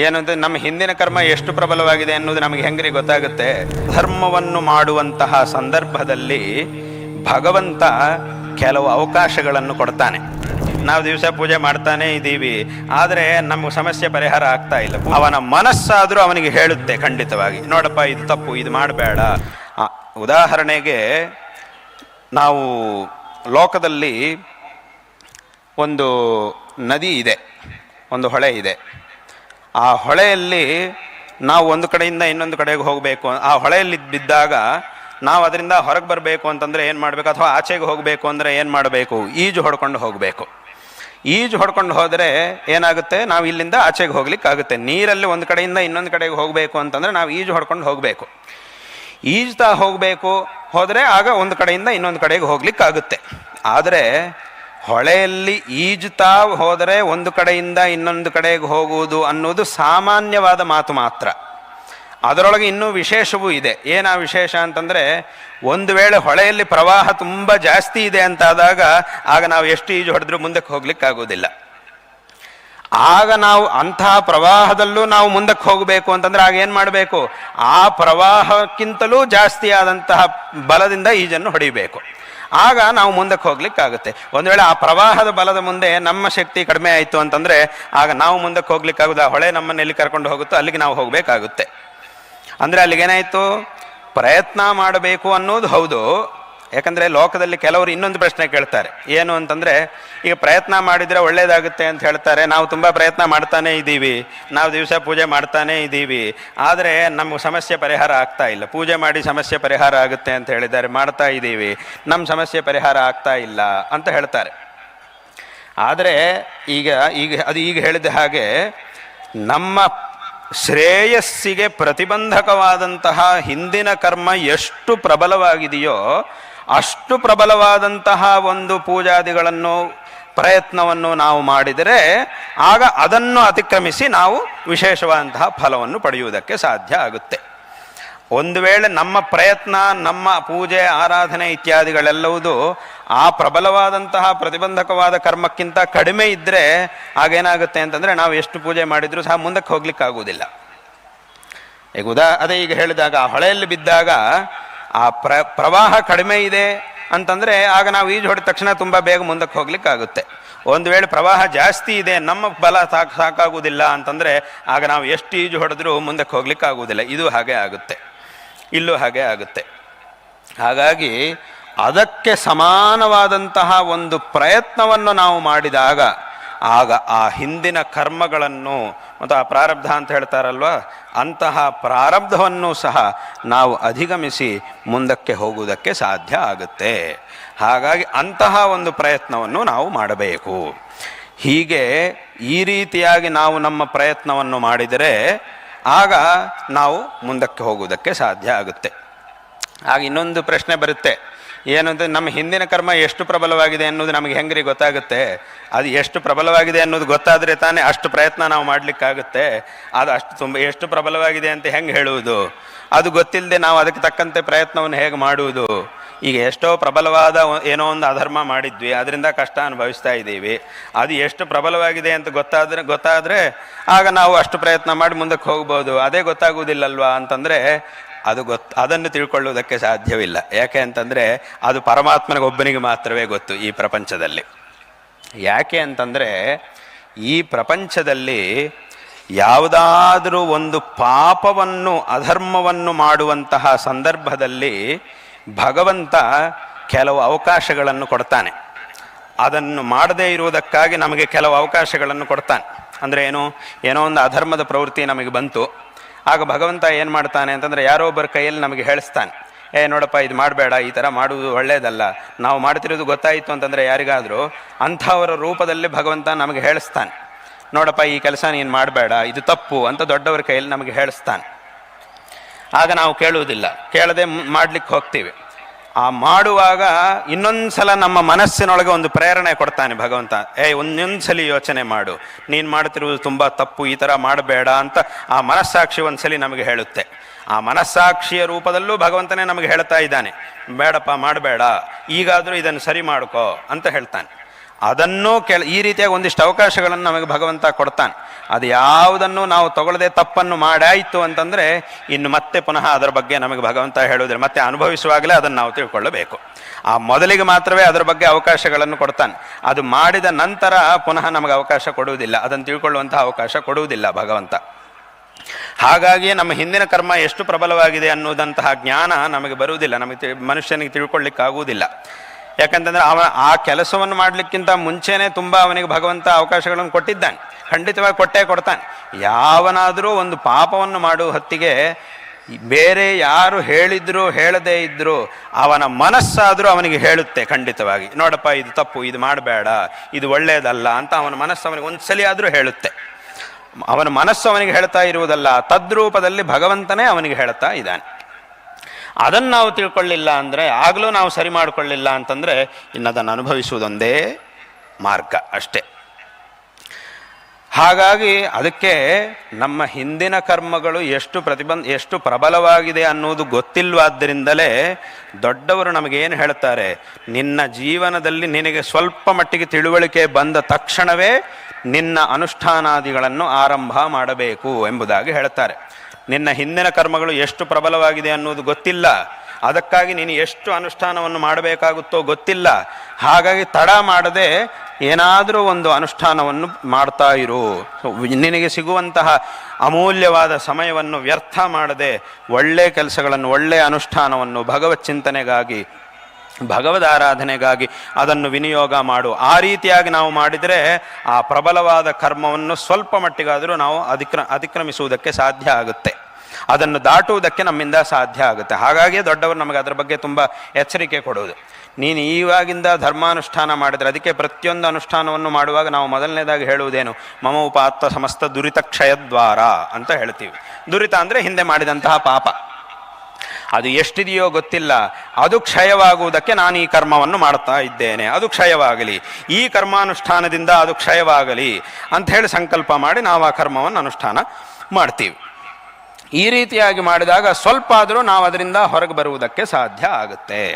ಏನು ಅಂದರೆ ನಮ್ಮ ಹಿಂದಿನ ಕರ್ಮ ಎಷ್ಟು ಪ್ರಬಲವಾಗಿದೆ ಅನ್ನೋದು ನಮಗೆ ಹೆಂಗ್ರಿ ಗೊತ್ತಾಗುತ್ತೆ? ಧರ್ಮವನ್ನು ಮಾಡುವಂತಹ ಸಂದರ್ಭದಲ್ಲಿ ಭಗವಂತ ಕೆಲವು ಅವಕಾಶಗಳನ್ನು ಕೊಡ್ತಾನೆ. ನಾವು ದಿವಸ ಪೂಜೆ ಮಾಡ್ತಾನೆ ಇದ್ದೀವಿ. ಆದರೆ ನಮಗೆ ಸಮಸ್ಯೆ ಪರಿಹಾರ ಆಗ್ತಾ ಇಲ್ಲ. ಅವನ ಮನಸ್ಸಾದರೂ ಅವನಿಗೆ ಹೇಳುತ್ತೆ ಖಂಡಿತವಾಗಿ. ನೋಡಪ್ಪ, ಇದು ತಪ್ಪು, ಇದು ಮಾಡಬೇಡ. ಉದಾಹರಣೆಗೆ ನಾವು ಲೋಕದಲ್ಲಿ ಒಂದು ನದಿ ಇದೆ, ಒಂದು ಹೊಳೆ ಇದೆ. ಆ ಹೊಳೆಯಲ್ಲಿ ನಾವು ಒಂದು ಕಡೆಯಿಂದ ಇನ್ನೊಂದು ಕಡೆಗೆ ಹೋಗಬೇಕು. ಆ ಹೊಳೆಯಲ್ಲಿ ಬಿದ್ದಾಗ ನಾವು ಅದರಿಂದ ಹೊರಗೆ ಬರಬೇಕು ಅಂತಂದರೆ ಏನು ಮಾಡಬೇಕು? ಅಥವಾ ಆಚೆಗೆ ಹೋಗಬೇಕು ಅಂದರೆ ಏನು ಮಾಡಬೇಕು? ಈಜು ಹೊಡ್ಕೊಂಡು ಹೋಗಬೇಕು. ಈಜು ಹೊಡ್ಕೊಂಡು ಹೋದರೆ ಏನಾಗುತ್ತೆ? ನಾವು ಇಲ್ಲಿಂದ ಆಚೆಗೆ ಹೋಗ್ಲಿಕ್ಕಾಗುತ್ತೆ ನೀರಲ್ಲಿ ಒಂದು ಕಡೆಯಿಂದ ಇನ್ನೊಂದು ಕಡೆಗೆ ಹೋಗಬೇಕು ಅಂತಂದರೆ ನಾವು ಈಜು ಹೊಡ್ಕೊಂಡು ಹೋಗಬೇಕು. ಈಜ್ತಾ ಹೋಗಬೇಕು. ಹೋದರೆ ಆಗ ಒಂದು ಕಡೆಯಿಂದ ಇನ್ನೊಂದು ಕಡೆಗೆ ಹೋಗ್ಲಿಕ್ಕಾಗುತ್ತೆ ಆದರೆ ಹೊಳೆಯಲ್ಲಿ ಈಜುತ್ತಾ ಹೋದರೆ ಒಂದು ಕಡೆಯಿಂದ ಇನ್ನೊಂದು ಕಡೆಗೆ ಹೋಗುವುದು ಅನ್ನೋದು ಸಾಮಾನ್ಯವಾದ ಮಾತು ಮಾತ್ರ. ಅದರೊಳಗೆ ಇನ್ನೂ ವಿಶೇಷವೂ ಇದೆ. ಏನಾ ವಿಶೇಷ ಅಂತಂದರೆ, ಒಂದು ವೇಳೆ ಹೊಳೆಯಲ್ಲಿ ಪ್ರವಾಹ ತುಂಬ ಜಾಸ್ತಿ ಇದೆ ಅಂತಾದಾಗ, ಆಗ ನಾವು ಎಷ್ಟು ಈಜು ಹೊಡೆದ್ರೂ ಮುಂದಕ್ಕೆ ಹೋಗ್ಲಿಕ್ಕಾಗೋದಿಲ್ಲ ಆಗ ನಾವು ಅಂತಹ ಪ್ರವಾಹದಲ್ಲೂ ನಾವು ಮುಂದಕ್ಕೆ ಹೋಗಬೇಕು ಅಂತಂದ್ರೆ ಆಗ ಏನು ಮಾಡಬೇಕು? ಆ ಪ್ರವಾಹಕ್ಕಿಂತಲೂ ಜಾಸ್ತಿ ಆದಂತಹ ಬಲದಿಂದ ಈಜನ್ನು ಹೊಡಿಬೇಕು. ಆಗ ನಾವು ಮುಂದಕ್ಕೆ ಹೋಗ್ಲಿಕ್ಕಾಗುತ್ತೆ. ಒಂದು ವೇಳೆ ಆ ಪ್ರವಾಹದ ಬಲದ ಮುಂದೆ ನಮ್ಮ ಶಕ್ತಿ ಕಡಿಮೆ ಆಯಿತು ಅಂತಂದರೆ ಆಗ ನಾವು ಮುಂದಕ್ಕೆ ಹೋಗ್ಲಿಕ್ಕಾಗೋದು ಆ ಹೊಳೆ ನಮ್ಮನ್ನು ಎಲ್ಲಿ ಕರ್ಕೊಂಡು ಹೋಗುತ್ತೋ ಅಲ್ಲಿಗೆ ನಾವು ಹೋಗಬೇಕಾಗುತ್ತೆ. ಅಂದರೆ ಅಲ್ಲಿಗೇನಾಯಿತು? ಪ್ರಯತ್ನ ಮಾಡಬೇಕು ಅನ್ನೋದು ಹೌದು. ಯಾಕಂದರೆ ಲೋಕದಲ್ಲಿ ಕೆಲವರು ಇನ್ನೊಂದು ಪ್ರಶ್ನೆ ಕೇಳ್ತಾರೆ. ಏನು ಅಂತಂದರೆ, ಈಗ ಪ್ರಯತ್ನ ಮಾಡಿದರೆ ಒಳ್ಳೆಯದಾಗುತ್ತೆ ಅಂತ ಹೇಳ್ತಾರೆ. ನಾವು ತುಂಬ ಪ್ರಯತ್ನ ಮಾಡ್ತಾನೇ ಇದ್ದೀವಿ. ನಾವು ದಿವಸ ಪೂಜೆ ಮಾಡ್ತಾನೆ ಇದ್ದೀವಿ. ಆದರೆ ನಮಗೆ ಸಮಸ್ಯೆ ಪರಿಹಾರ ಆಗ್ತಾ ಇಲ್ಲ. ಪೂಜೆ ಮಾಡಿ ಸಮಸ್ಯೆ ಪರಿಹಾರ ಆಗುತ್ತೆ ಅಂತ ಹೇಳಿದ್ದಾರೆ. ಮಾಡ್ತಾ ಇದ್ದೀವಿ. ನಮ್ಮ ಸಮಸ್ಯೆ ಪರಿಹಾರ ಆಗ್ತಾ ಇಲ್ಲ ಅಂತ ಹೇಳ್ತಾರೆ. ಆದರೆ ಈಗ ಈಗ ಅದು ಈಗ ಹೇಳಿದ ಹಾಗೆ ನಮ್ಮ ಶ್ರೇಯಸ್ಸಿಗೆ ಪ್ರತಿಬಂಧಕವಾದಂತಹ ಹಿಂದಿನ ಕರ್ಮ ಎಷ್ಟು ಪ್ರಬಲವಾಗಿದೆಯೋ ಅಷ್ಟು ಪ್ರಬಲವಾದಂತಹ ಒಂದು ಪೂಜಾದಿಗಳನ್ನು, ಪ್ರಯತ್ನವನ್ನು ನಾವು ಮಾಡಿದರೆ ಆಗ ಅದನ್ನು ಅತಿಕ್ರಮಿಸಿ ನಾವು ವಿಶೇಷವಾದಂತಹ ಫಲವನ್ನು ಪಡೆಯುವುದಕ್ಕೆ ಸಾಧ್ಯ ಆಗುತ್ತೆ. ಒಂದು ವೇಳೆ ನಮ್ಮ ಪ್ರಯತ್ನ, ನಮ್ಮ ಪೂಜೆ, ಆರಾಧನೆ ಇತ್ಯಾದಿಗಳೆಲ್ಲವುದು ಆ ಪ್ರಬಲವಾದಂತಹ ಪ್ರತಿಬಂಧಕವಾದ ಕರ್ಮಕ್ಕಿಂತ ಕಡಿಮೆ ಇದ್ದರೆ ಆಗೇನಾಗುತ್ತೆ ಅಂತಂದರೆ ನಾವು ಎಷ್ಟು ಪೂಜೆ ಮಾಡಿದರೂ ಸಹ ಮುಂದಕ್ಕೆ ಹೋಗ್ಲಿಕ್ಕಾಗುವುದಿಲ್ಲ. ಈಗ ಉದಾ, ಅದೇ ಈಗ ಹೇಳಿದಾಗ ಆ ಹೊಳೆಯಲ್ಲಿ ಬಿದ್ದಾಗ ಆ ಪ್ರ, ಪ್ರವಾಹ ಕಡಿಮೆ ಇದೆ ಅಂತಂದರೆ ಆಗ ನಾವು ಈಜು ಹೊಡೆದ ತಕ್ಷಣ ತುಂಬ ಬೇಗ ಮುಂದಕ್ಕೆ ಹೋಗ್ಲಿಕ್ಕಾಗುತ್ತೆ. ಒಂದು ವೇಳೆ ಪ್ರವಾಹ ಜಾಸ್ತಿ ಇದೆ, ನಮ್ಮ ಬಲ ಸಾಕು, ಸಾಕಾಗುವುದಿಲ್ಲ ಅಂತಂದರೆ ಆಗ ನಾವು ಎಷ್ಟು ಈಜು ಹೊಡೆದ್ರೂ ಮುಂದಕ್ಕೆ ಹೋಗ್ಲಿಕ್ಕೆ ಹೋಗ್ಲಿಕ್ಕಾಗುವುದಿಲ್ಲ. ಇದು ಹಾಗೆ ಆಗುತ್ತೆ. ಇಲ್ಲೂ ಹಾಗೆ ಆಗುತ್ತೆ. ಹಾಗಾಗಿ ಅದಕ್ಕೆ ಸಮಾನವಾದಂತಹ ಒಂದು ಪ್ರಯತ್ನವನ್ನು ನಾವು ಮಾಡಿದಾಗ ಆಗ ಆ ಹಿಂದಿನ ಕರ್ಮಗಳನ್ನು ಮತ್ತು ಆ ಪ್ರಾರಬ್ಧ ಅಂತ ಹೇಳ್ತಾರಲ್ವ? ಅಂತಹ ಪ್ರಾರಬ್ಧವನ್ನು ಸಹ ನಾವು ಅಧಿಗಮಿಸಿ ಮುಂದಕ್ಕೆ ಹೋಗುವುದಕ್ಕೆ ಸಾಧ್ಯ ಆಗುತ್ತೆ. ಹಾಗಾಗಿ ಅಂತಹ ಒಂದು ಪ್ರಯತ್ನವನ್ನು ನಾವು ಮಾಡಬೇಕು. ಹೀಗೆ ಈ ರೀತಿಯಾಗಿ ನಾವು ನಮ್ಮ ಪ್ರಯತ್ನವನ್ನು ಮಾಡಿದರೆ ಆಗ ನಾವು ಮುಂದಕ್ಕೆ ಹೋಗುವುದಕ್ಕೆ ಸಾಧ್ಯ ಆಗುತ್ತೆ. ಆಗ ಇನ್ನೊಂದು ಪ್ರಶ್ನೆ ಬರುತ್ತೆ. ಏನು ಅಂದರೆ ನಮ್ಮ ಹಿಂದಿನ ಕರ್ಮ ಎಷ್ಟು ಪ್ರಬಲವಾಗಿದೆ ಅನ್ನೋದು ನಮಗೆ ಹೆಂಗ್ರಿ ಗೊತ್ತಾಗುತ್ತೆ? ಅದು ಎಷ್ಟು ಪ್ರಬಲವಾಗಿದೆ ಅನ್ನೋದು ಗೊತ್ತಾದರೆ ತಾನೇ ಅಷ್ಟು ಪ್ರಯತ್ನ ನಾವು ಮಾಡಲಿಕ್ಕಾಗುತ್ತೆ. ಅದು ಅಷ್ಟು ತುಂಬ, ಎಷ್ಟು ಪ್ರಬಲವಾಗಿದೆ ಅಂತ ಹೆಂಗೆ ಹೇಳುವುದು? ಅದು ಗೊತ್ತಿಲ್ಲದೆ ನಾವು ಅದಕ್ಕೆ ತಕ್ಕಂತೆ ಪ್ರಯತ್ನವನ್ನು ಹೇಗೆ ಮಾಡುವುದು? ಈಗ ಎಷ್ಟೋ ಪ್ರಬಲವಾದ ಏನೋ ಒಂದು ಅಧರ್ಮ ಮಾಡಿದ್ವಿ, ಅದರಿಂದ ಕಷ್ಟ ಅನುಭವಿಸ್ತಾ ಇದ್ದೀವಿ. ಅದು ಎಷ್ಟು ಪ್ರಬಲವಾಗಿದೆ ಅಂತ ಗೊತ್ತಾದರೆ ಗೊತ್ತಾದರೆ ಆಗ ನಾವು ಅಷ್ಟು ಪ್ರಯತ್ನ ಮಾಡಿ ಮುಂದಕ್ಕೆ ಹೋಗ್ಬೋದು. ಅದೇ ಗೊತ್ತಾಗುವುದಿಲ್ಲಲ್ವಾ ಅಂತಂದರೆ ಅದು ಗೊತ್ತು ಅದನ್ನು ತಿಳ್ಕೊಳ್ಳುವುದಕ್ಕೆ ಸಾಧ್ಯವಿಲ್ಲ. ಯಾಕೆ ಅಂತಂದರೆ ಅದು ಪರಮಾತ್ಮನಿಗೆ ಒಬ್ಬನಿಗೆ ಮಾತ್ರವೇ ಗೊತ್ತು ಈ ಪ್ರಪಂಚದಲ್ಲಿ. ಯಾಕೆ ಅಂತಂದರೆ ಈ ಪ್ರಪಂಚದಲ್ಲಿ ಯಾವುದಾದರೂ ಒಂದು ಪಾಪವನ್ನು, ಅಧರ್ಮವನ್ನು ಮಾಡುವಂತಹ ಸಂದರ್ಭದಲ್ಲಿ ಭಗವಂತ ಕೆಲವು ಅವಕಾಶಗಳನ್ನು ಕೊಡ್ತಾನೆ. ಅದನ್ನು ಮಾಡದೇ ಇರುವುದಕ್ಕಾಗಿ ನಮಗೆ ಕೆಲವು ಅವಕಾಶಗಳನ್ನು ಕೊಡ್ತಾನೆ. ಅಂದರೆ ಏನು? ಏನೋ ಒಂದು ಅಧರ್ಮದ ಪ್ರವೃತ್ತಿ ನಮಗೆ ಬಂತು. ಆಗ ಭಗವಂತ ಏನು ಮಾಡ್ತಾನೆ ಅಂತಂದರೆ ಯಾರೋ ಒಬ್ಬರ ಕೈಯಲ್ಲಿ ನಮಗೆ ಹೇಳಿಸ್ತಾನೆ, ಏ ನೋಡಪ್ಪ, ಇದು ಮಾಡಬೇಡ, ಈ ಥರ ಮಾಡುವುದು ಒಳ್ಳೆಯದಲ್ಲ ನಾವು ಮಾಡ್ತಿರೋದು ಗೊತ್ತಾಯಿತು ಅಂತಂದರೆ ಯಾರಿಗಾದರೂ ಅಂಥವರ ರೂಪದಲ್ಲಿ ಭಗವಂತ ನಮಗೆ ಹೇಳಿಸ್ತಾನೆ, ನೋಡಪ್ಪ, ಈ ಕೆಲಸ ನೀನು ಮಾಡಬೇಡ, ಇದು ತಪ್ಪು ಅಂತ ದೊಡ್ಡವರ ಕೈಯಲ್ಲಿ ನಮಗೆ ಹೇಳಿಸ್ತಾನೆ. ಆಗ ನಾವು ಕೇಳುವುದಿಲ್ಲ, ಕೇಳದೆ ಮಾಡ್ಲಿಕ್ಕೆ ಹೋಗ್ತೀವಿ. ಆ ಮಾಡುವಾಗ ಇನ್ನೊಂದ್ಸಲ ನಮ್ಮ ಮನಸ್ಸಿನೊಳಗೆ ಒಂದು ಪ್ರೇರಣೆ ಕೊಡ್ತಾನೆ ಭಗವಂತ. ಏಯ್ ಒಂದೊಂದು ಸಲ ಯೋಚನೆ ಮಾಡು. ನೀನು ಮಾಡ್ತಿರುವುದು ತುಂಬ ತಪ್ಪು, ಈ ಥರ ಮಾಡಬೇಡ ಅಂತ ಆ ಮನಸ್ಸಾಕ್ಷಿ ಒಂದ್ಸಲಿ ನಮಗೆ ಹೇಳುತ್ತೆ. ಆ ಮನಸ್ಸಾಕ್ಷಿಯ ರೂಪದಲ್ಲೂ ಭಗವಂತನೇ ನಮಗೆ ಹೇಳ್ತಾ ಇದ್ದಾನೆ. ಬೇಡಪ್ಪ, ಮಾಡಬೇಡ. ಈಗಾದರೂ ಇದನ್ನು ಸರಿ ಮಾಡ್ಕೋ ಅಂತ ಹೇಳ್ತಾನೆ. ಅದನ್ನು ಕೆಳ, ಈ ರೀತಿಯಾಗಿ ಒಂದಿಷ್ಟು ಅವಕಾಶಗಳನ್ನು ನಮಗೆ ಭಗವಂತ ಕೊಡ್ತಾನೆ. ಅದು ಯಾವುದನ್ನು ನಾವು ತಗೊಳ್ಳದೆ ತಪ್ಪನ್ನು ಮಾಡಾಯಿತು ಅಂತಂದರೆ ಇನ್ನು ಮತ್ತೆ ಪುನಃ ಅದರ ಬಗ್ಗೆ ನಮಗೆ ಭಗವಂತ ಹೇಳುವುದಿಲ್ಲ. ಮತ್ತೆ ಅನುಭವಿಸುವಾಗಲೇ ಅದನ್ನು ನಾವು ತಿಳ್ಕೊಳ್ಳಬೇಕು. ಆ ಮೊದಲಿಗೆ ಮಾತ್ರವೇ ಅದರ ಬಗ್ಗೆ ಅವಕಾಶಗಳನ್ನು ಕೊಡ್ತಾನೆ. ಅದು ಮಾಡಿದ ನಂತರ ಪುನಃ ನಮಗೆ ಅವಕಾಶ ಕೊಡುವುದಿಲ್ಲ. ಅದನ್ನು ತಿಳ್ಕೊಳ್ಳುವಂತಹ ಅವಕಾಶ ಕೊಡುವುದಿಲ್ಲ ಭಗವಂತ. ಹಾಗಾಗಿ ನಮ್ಮ ಹಿಂದಿನ ಕರ್ಮ ಎಷ್ಟು ಪ್ರಬಲವಾಗಿದೆ ಅನ್ನುವುದಂತಹ ಜ್ಞಾನ ನಮಗೆ ಬರುವುದಿಲ್ಲ. ನಮಗೆ ಮನುಷ್ಯನಿಗೆ ತಿಳ್ಕೊಳ್ಳಿಕ್ಕಾಗುವುದಿಲ್ಲ. ಯಾಕಂತಂದ್ರೆ ಅವ ಆ ಕೆಲಸವನ್ನು ಮಾಡಲಿಕ್ಕಿಂತ ಮುಂಚೆನೇ ತುಂಬ ಅವನಿಗೆ ಭಗವಂತ ಅವಕಾಶಗಳನ್ನು ಕೊಟ್ಟಿದ್ದಾನೆ. ಖಂಡಿತವಾಗಿ ಕೊಟ್ಟೇ ಕೊಡ್ತಾನೆ. ಯಾವನಾದರೂ ಒಂದು ಪಾಪವನ್ನು ಮಾಡುವ ಹೊತ್ತಿಗೆ ಬೇರೆ ಯಾರು ಹೇಳಿದ್ರು ಹೇಳದೇ ಇದ್ದರೂ ಅವನ ಮನಸ್ಸಾದರೂ ಅವನಿಗೆ ಹೇಳುತ್ತೆ ಖಂಡಿತವಾಗಿ. ನೋಡಪ್ಪ, ಇದು ತಪ್ಪು, ಇದು ಮಾಡಬೇಡ, ಇದು ಒಳ್ಳೆಯದಲ್ಲ ಅಂತ ಅವನ ಮನಸ್ಸು ಅವನಿಗೆ ಒಂದ್ಸಲಿ ಆದರೂ ಹೇಳುತ್ತೆ. ಅವನ ಮನಸ್ಸು ಅವನಿಗೆ ಹೇಳ್ತಾ ಇರುವುದಲ್ಲ, ತದ್ರೂಪದಲ್ಲಿ ಭಗವಂತನೇ ಅವನಿಗೆ ಹೇಳ್ತಾ ಇದ್ದಾನೆ. ಅದನ್ನು ನಾವು ತಿಳ್ಕೊಳ್ಳಿಲ್ಲ ಅಂದರೆ ಆಗಲೂ ನಾವು ಸರಿ ಮಾಡಿಕೊಳ್ಳಿಲ್ಲ ಅಂತಂದರೆ ಇನ್ನದನ್ನು ಅನುಭವಿಸುವುದೊಂದೇ ಮಾರ್ಗ ಅಷ್ಟೇ. ಹಾಗಾಗಿ ಅದಕ್ಕೆ ನಮ್ಮ ಹಿಂದಿನ ಕರ್ಮಗಳು ಎಷ್ಟು ಪ್ರತಿಬಂಧ ಎಷ್ಟು ಪ್ರಬಲವಾಗಿದೆ ಅನ್ನೋದು ಗೊತ್ತಿಲ್ವಾದ್ದರಿಂದಲೇ ದೊಡ್ಡವರು ನಮಗೇನು ಹೇಳ್ತಾರೆ ನಿನ್ನ ಜೀವನದಲ್ಲಿ ನಿನಗೆ ಸ್ವಲ್ಪ ಮಟ್ಟಿಗೆ ತಿಳುವಳಿಕೆ ಬಂದ ತಕ್ಷಣವೇ ನಿನ್ನ ಅನುಷ್ಠಾನಾದಿಗಳನ್ನು ಆರಂಭ ಮಾಡಬೇಕು ಎಂಬುದಾಗಿ ಹೇಳ್ತಾರೆ ನಿನ್ನ ಹಿಂದಿನ ಕರ್ಮಗಳು ಎಷ್ಟು ಪ್ರಬಲವಾಗಿದೆ ಅನ್ನೋದು ಗೊತ್ತಿಲ್ಲ. ಅದಕ್ಕಾಗಿ ನೀನು ಎಷ್ಟು ಅನುಷ್ಠಾನವನ್ನು ಮಾಡಬೇಕಾಗುತ್ತೋ ಗೊತ್ತಿಲ್ಲ. ಹಾಗಾಗಿ ತಡ ಮಾಡದೆ ಏನಾದರೂ ಒಂದು ಅನುಷ್ಠಾನವನ್ನು ಮಾಡ್ತಾ ಇರು. ನಿನಗೆ ಸಿಗುವಂತಹ ಅಮೂಲ್ಯವಾದ ಸಮಯವನ್ನು ವ್ಯರ್ಥ ಮಾಡದೆ ಒಳ್ಳೆಯ ಕೆಲಸಗಳನ್ನು ಒಳ್ಳೆಯ ಅನುಷ್ಠಾನವನ್ನು ಭಗವತ್ ಚಿಂತನೆಗಾಗಿ ಭಗವದ್ ಆರಾಧನೆಗಾಗಿ ಅದನ್ನು ವಿನಿಯೋಗ ಮಾಡು. ಆ ರೀತಿಯಾಗಿ ನಾವು ಮಾಡಿದರೆ ಆ ಪ್ರಬಲವಾದ ಕರ್ಮವನ್ನು ಸ್ವಲ್ಪ ಮಟ್ಟಿಗಾದರೂ ನಾವು ಅತಿಕ್ರ ಅತಿಕ್ರಮಿಸುವುದಕ್ಕೆ ಸಾಧ್ಯ ಆಗುತ್ತೆ. ಅದನ್ನು ದಾಟುವುದಕ್ಕೆ ನಮ್ಮಿಂದ ಸಾಧ್ಯ ಆಗುತ್ತೆ. ಹಾಗಾಗಿ ದೊಡ್ಡವರು ನಮಗೆ ಅದರ ಬಗ್ಗೆ ತುಂಬ ಎಚ್ಚರಿಕೆ ಕೊಡುವುದು. ನೀನು ಈವಾಗಿಂದ ಧರ್ಮಾನುಷ್ಠಾನ ಮಾಡಿದರೆ, ಅದಕ್ಕೆ ಪ್ರತಿಯೊಂದು ಅನುಷ್ಠಾನವನ್ನು ಮಾಡುವಾಗ ನಾವು ಮೊದಲನೇದಾಗಿ ಹೇಳುವುದೇನು? ಮಮ ಉಪಾತ್ತ ಸಮಸ್ತ ದುರಿತ ಕ್ಷಯದ್ವಾರ ಅಂತ ಹೇಳ್ತೀವಿ. ದುರಿತ ಅಂದರೆ ಹಿಂದೆ ಮಾಡಿದಂತಹ ಪಾಪ. ಅದು ಎಷ್ಟಿದೆಯೋ ಗೊತ್ತಿಲ್ಲ. ಅದು ಕ್ಷಯವಾಗುವುದಕ್ಕೆ ನಾನು ಈ ಕರ್ಮವನ್ನು ಮಾಡ್ತಾ ಇದ್ದೇನೆ. ಅದು ಕ್ಷಯವಾಗಲಿ. ಈ ಕರ್ಮಾನುಷ್ಠಾನದಿಂದ ಅದು ಕ್ಷಯವಾಗಲಿ ಅಂತ ಹೇಳಿ ಸಂಕಲ್ಪ ಮಾಡಿ ನಾವು ಆ ಕರ್ಮವನ್ನು ಅನುಷ್ಠಾನ ಮಾಡ್ತೀವಿ. ಈ ರೀತಿಯಾಗಿ ಮಾಡಿದಾಗ ಸ್ವಲ್ಪ ಆದರೂ ನಾವು ಅದರಿಂದ ಹೊರಗೆ ಬರುವುದಕ್ಕೆ ಸಾಧ್ಯ ಆಗುತ್ತೆ.